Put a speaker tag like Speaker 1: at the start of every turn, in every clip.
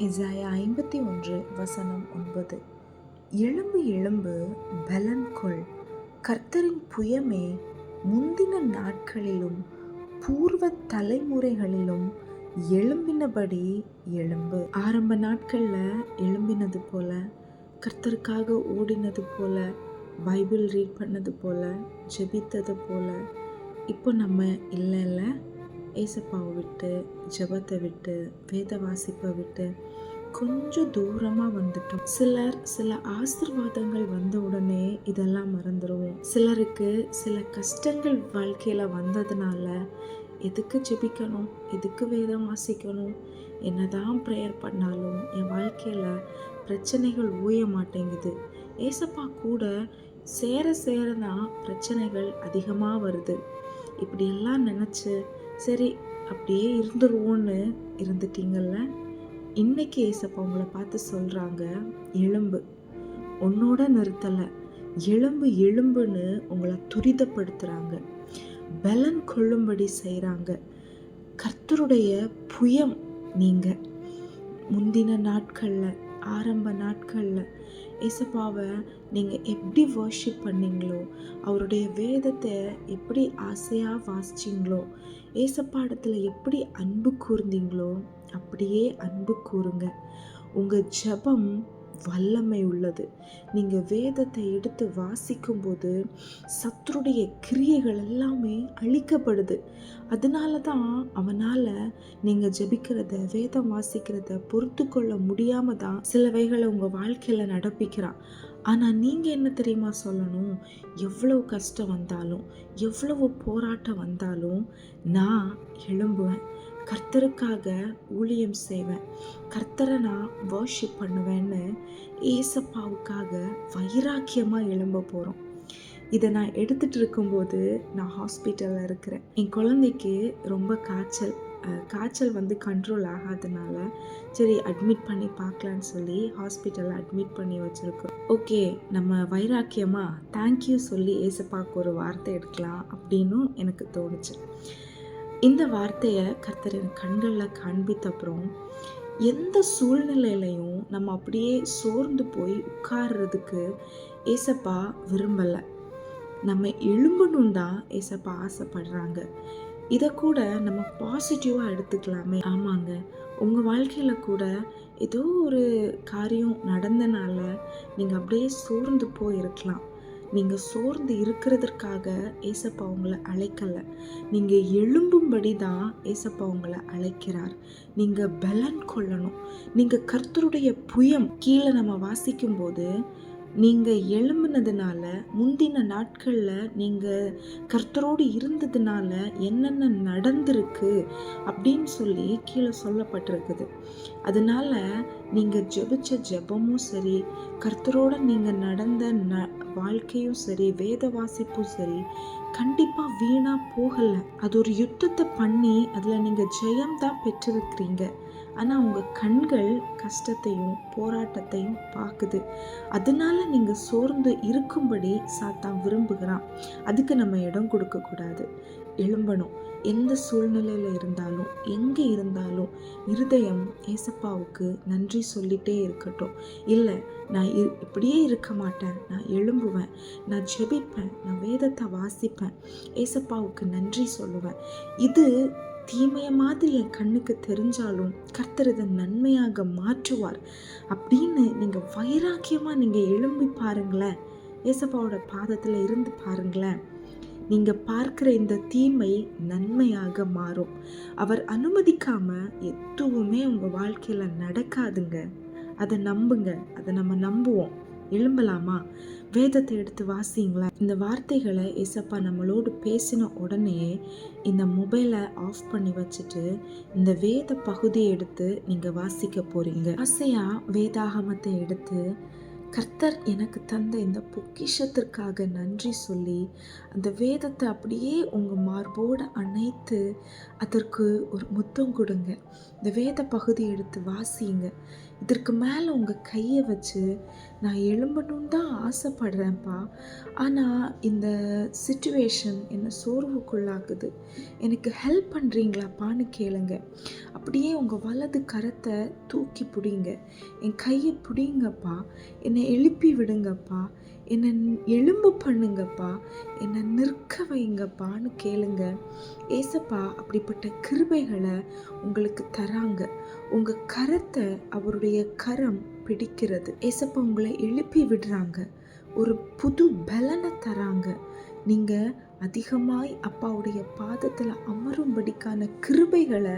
Speaker 1: இசாயா ஐம்பத்தி ஒன்று வசனம் ஒன்பது. எலும்பு எலும்பு பலன் கொள். கர்த்தரின் புயமே முந்தின நாட்களிலும் பூர்வ தலைமுறைகளிலும் எழும்பினபடி எலும்பு ஆரம்ப நாட்களில் எழும்பினது போல கர்த்தருக்காக ஓடினது போல பைபிள் ரீட் பண்ணது போல ஜெபித்தது போல இப்போ நம்ம இல்லை இல்லை? ஏசப்பாவை விட்டு ஜெபத்தை விட்டு வேத வாசிப்பை விட்டு கொஞ்சம் தூரமாக வந்துட்டோம். சிலர் சில ஆசிர்வாதங்கள் வந்த உடனே இதெல்லாம் மறந்துடுவோம் சிலருக்கு சில கஷ்டங்கள் வாழ்க்கையில் வந்ததுனால எதுக்கு ஜெபிக்கணும்? எதுக்கு வேதம் வாசிக்கணும்? என்னதான் ப்ரேயர் பண்ணாலும் என் வாழ்க்கையில் பிரச்சனைகள் ஊய மாட்டேங்குது. ஏசப்பா கூட சேர சேர தான் பிரச்சனைகள் அதிகமாக வருது. இப்படியெல்லாம் நினச்சி சரி அப்படியே இருந்துருவோன்னு இருந்துட்டீங்கல்ல? இன்னைக்கு ஏசப்பா உங்களை பார்த்து சொல்கிறாங்க எலும்பு. உன்னோட நிறுத்தலை எலும்பு எலும்புன்னு உங்களை துரிதப்படுத்துகிறாங்க பலன் கொள்ளும்படி செய்கிறாங்க கர்த்தருடைய புயம் நீங்கள் முந்தின நாட்களில் ஆரம்ப நாட்களில் ஏசப்பாவை நீங்கள் எப்படி வர்ஷிப் பண்ணீங்களோ அவருடைய வேதத்தை எப்படி ஆசையாக வாசிச்சிங்களோ ஏசப்பா இடத்துல எப்படி அன்பு கூர்ந்தீங்களோ அப்படியே அன்பு கூறுங்க. உங்கள் ஜெபம் வல்லமை உள்ளது. நீங்கள் வேதத்தை எடுத்து வாசிக்கும்போது சத்துருடைய கிரியைகள் எல்லாமே அழிக்கப்படுது. அதனால தான் அவனால் நீங்கள் ஜபிக்கிறத வேதம் வாசிக்கிறத பொறுத்து கொள்ள முடியாமல் தான் சிலவைகளை உங்கள் வாழ்க்கையில் நடப்பிக்கிறான். ஆனால் நீங்கள் என்ன தெரியுமா சொல்லணும்? எவ்வளவு கஷ்டம் வந்தாலும் எவ்வளவு போராட்டம் வந்தாலும் நான் எழும்புவேன். கர்த்தருக்காக ஊழியம் செய்வேன். கர்த்தரை நான் வர்ஷிப் பண்ணுவேன்னு ஏசப்பாவுக்காக வைராக்கியமாக எழும்ப போகிறோம் இதை நான் எடுத்துகிட்டு இருக்கும்போது நான் ஹாஸ்பிட்டலில் இருக்கிறேன். என் குழந்தைக்கு ரொம்ப காய்ச்சல் காய்ச்சல் வந்து கண்ட்ரோல் ஆகாதனால சரி அட்மிட் பண்ணி பார்க்கலான்னு சொல்லி ஹாஸ்பிட்டலில் அட்மிட் பண்ணி வச்சுருக்கோம். ஓகே நம்ம வைராக்கியமாக தேங்க்யூ சொல்லி ஏசப்பாவுக்கு ஒரு வார்த்தை எடுக்கலாம் அப்படின்னும் எனக்கு தோணுச்சு. இந்த வார்த்தையை கர்த்தர் என் கண்களில் காண்பித்த அப்புறம் எந்த சூழ்நிலையிலையும் நம்ம அப்படியே சோர்ந்து போய் உட்கார்றதுக்கு ஏசப்பா விரும்பலை. நம்ம எழும்பணும் தான் ஏசப்பா ஆசைப்படுறாங்க. இதை கூட நம்ம பாசிட்டிவாக எடுத்துக்கலாமே. ஆமாங்க. உங்கள் வாழ்க்கையில் கூட ஏதோ ஒரு காரியம் நடந்தனால நீங்கள் அப்படியே சோர்ந்து போயிருக்கலாம். நீங்கள் சோர்ந்து இருக்கிறதற்காக ஏசப்பா உங்களை அழைக்கலை. நீங்கள் எழும்பும்படி தான் ஏசப்பா உங்களை அழைக்கிறார். நீங்கள் பலன் கொள்ளணும். நீங்கள் கர்த்தருடைய புயம் கீழே நம்ம வாசிக்கும்போது நீங்கள் எழும்புனதுனால முந்தின நாட்களில் நீங்கள் கர்த்தரோடு இருந்ததுனால என்னென்ன நடந்திருக்கு அப்படின்னு சொல்லி கீழே சொல்லப்பட்டிருக்குது. அதனால் நீங்கள் ஜெபிச்ச ஜெபமும் சரி கர்த்தரோட நீங்கள் நடந்த ந வாழ்க்கையும் சரி வேத வாசிப்பும் சரி கண்டிப்பாக வீணாக போகலை. அது ஒரு யுத்தத்தை பண்ணி அதில் நீங்கள் ஜெயம் தான் பெற்றிருக்கிறீங்க. ஆனால் உங்கள் கண்கள் கஷ்டத்தையும் போராட்டத்தையும் பார்க்குது அதனால நீங்கள் சோர்ந்து இருக்கும்படி சாத்தான் விரும்புகிறான். அதுக்கு நம்ம இடம் கொடுக்கக்கூடாது எழும்பணும். எந்த சூழ்நிலையில் இருந்தாலும் எங்கே இருந்தாலும் இருதயம் ஏசப்பாவுக்கு நன்றி சொல்லிட்டே இருக்கட்டும். இல்லை நான் இ- இப்படியே இருக்க மாட்டேன். நான் எழும்புவேன். நான் ஜெபிப்பேன். நான் வேதத்தை வாசிப்பேன். ஏசப்பாவுக்கு நன்றி சொல்லுவேன். இது தீமைய மாதிரி என் கண்ணுக்கு தெரிஞ்சாலும் கர்த்தர் இதை நன்மையாக மாற்றுவார். அப்படின்னு நீங்கள் வைராக்கியமாக நீங்கள் எழும்பி பாருங்களேன். ஏசப்பாவோட பாதத்தில் இருந்து பாருங்களேன். நீங்கள் பார்க்குற இந்த தீமை நன்மையாக மாறும். அவர் அனுமதிக்காமல் எதுவுமே உங்கள் வாழ்க்கையில் நடக்காதுங்க. அதை நம்புங்க. அதை நம்ம நம்புவோம். எழும்பலாமா? வேதத்தை எடுத்து வாசிங்களேன் இந்த வார்த்தைகளை ஏசப்பா நம்மளோடு பேசின உடனே இந்த மொபைலை ஆஃப் பண்ணி வச்சுட்டு இந்த வேத பகுதியை எடுத்து நீங்கள் வாசிக்க போகிறீங்க ஆசையாக வேதாகமத்தை எடுத்து கர்த்தர் எனக்கு தந்த இந்த பொக்கிஷத்திற்காக நன்றி சொல்லி அந்த வேதத்தை அப்படியே உங்கள் மார்போடு அணைத்து அதற்கு ஒரு முத்தம் கொடுங்க. இந்த வேத பகுதி எடுத்து வாசிங்க இதற்கு மேலே உங்கள் கையை வச்சு நான் எழும்பணுன்னு தான் ஆசைப்படுறேன்ப்பா. ஆனால் இந்த சுச்சுவேஷன் என்னை சோர்வுக்குள்ளாக்குது. எனக்கு ஹெல்ப் பண்ணுறீங்களாப்பான்னு கேளுங்க. அப்படியே உங்கள் வலது கரத்தை தூக்கி பிடிங்க. என் கையை பிடிங்கப்பா. என்னை எழுப்பி விடுங்கப்பா. என்னை எழும்பு பண்ணுங்கப்பா. என்னை நிற்க வைங்கப்பான்னு கேளுங்க. ஏசப்பா அப்படிப்பட்ட கிருபைகளை உங்களுக்கு தராங்க. உங்கள் கரத்தை அவருடைய கரம் பிடிக்கிறது. ஏசப்பா உங்களை எழுப்பி விடுறாங்க. ஒரு புது பலனை தராங்க. நீங்கள் அதிகமாய் அப்பாவுடைய பாதத்தில் அமரும்படிக்கான கிருபைகளை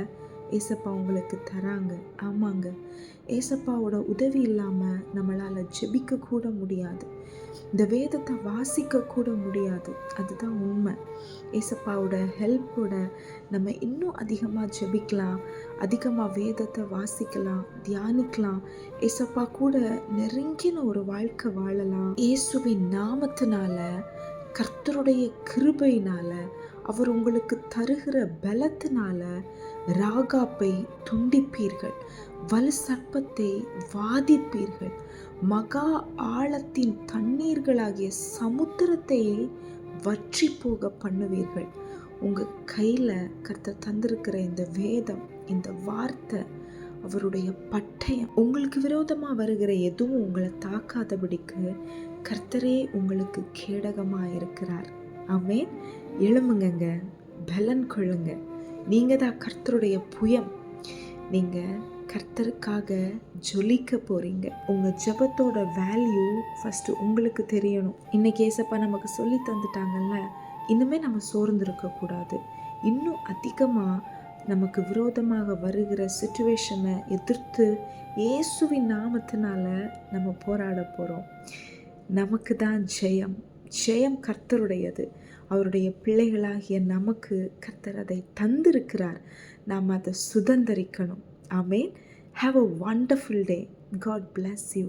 Speaker 1: ஏசப்பா உங்களுக்கு தராங்க. ஆமாங்க. ஏசப்பாவோட உதவி இல்லாமல் நம்மளால் ஜெபிக்க கூட முடியாது. இந்த வேதத்தை வாசிக்க கூட முடியாது. அதுதான் உண்மை. ஏசப்பாவோட ஹெல்ப்போட நம்ம இன்னும் அதிகமாக ஜெபிக்கலாம். அதிகமாக வேதத்தை வாசிக்கலாம் தியானிக்கலாம். ஏசப்பா கூட நெருங்கின ஒரு வாழ்க்கை வாழலாம். இயேசுவின் நாமத்தினால கர்த்தருடைய கிருபையினால அவர் உங்களுக்கு தருகிற பலத்தினால ராகாப்பை துண்டிப்பீர்கள் வலு சர்ப்பத்தை வாதிப்பீர்கள் மகா ஆழத்தின் தண்ணீர்களாகிய சமுத்திரத்தை வற்றி போக பண்ணுவீர்கள். உங்கள் கையில் கர்த்தர் தந்திருக்கிற இந்த வேதம் இந்த வார்த்தை அவருடைய பட்டயம் உங்களுக்கு விரோதமாக வருகிற எதுவும் உங்களை தாக்காதபடிக்கு கர்த்தரே உங்களுக்கு கேடகமாக இருக்கிறார் ஆமே எழும்புங்கங்க பலன் கொள்ளுங்க. நீங்கள் தான் கர்த்தருடைய புயம். நீங்கள் கர்த்தருக்காக ஜொலிக்க போகிறீங்க உங்கள் ஜபத்தோட வேல்யூ ஃபஸ்ட்டு உங்களுக்கு தெரியணும். இன்றைக்கி ஏசப்பா நமக்கு சொல்லி தந்துட்டாங்கல்ல இன்னுமே நம்ம சோர்ந்திருக்கக்கூடாது இன்னும் அதிகமாக நமக்கு விரோதமாக வருகிற சுச்சுவேஷனை எதிர்த்து இயேசுவின் நாமத்தினால நம்ம போராட போகிறோம் நமக்கு தான் ஜெயம். ஜெயம் கர்த்தருடையது. அவருடைய பிள்ளைகளாகிய நமக்கு கர்த்தர் அதை தந்திருக்கிறார். நாம் அதை சுதந்திரிக்கணும். Amen have a wonderful day God bless you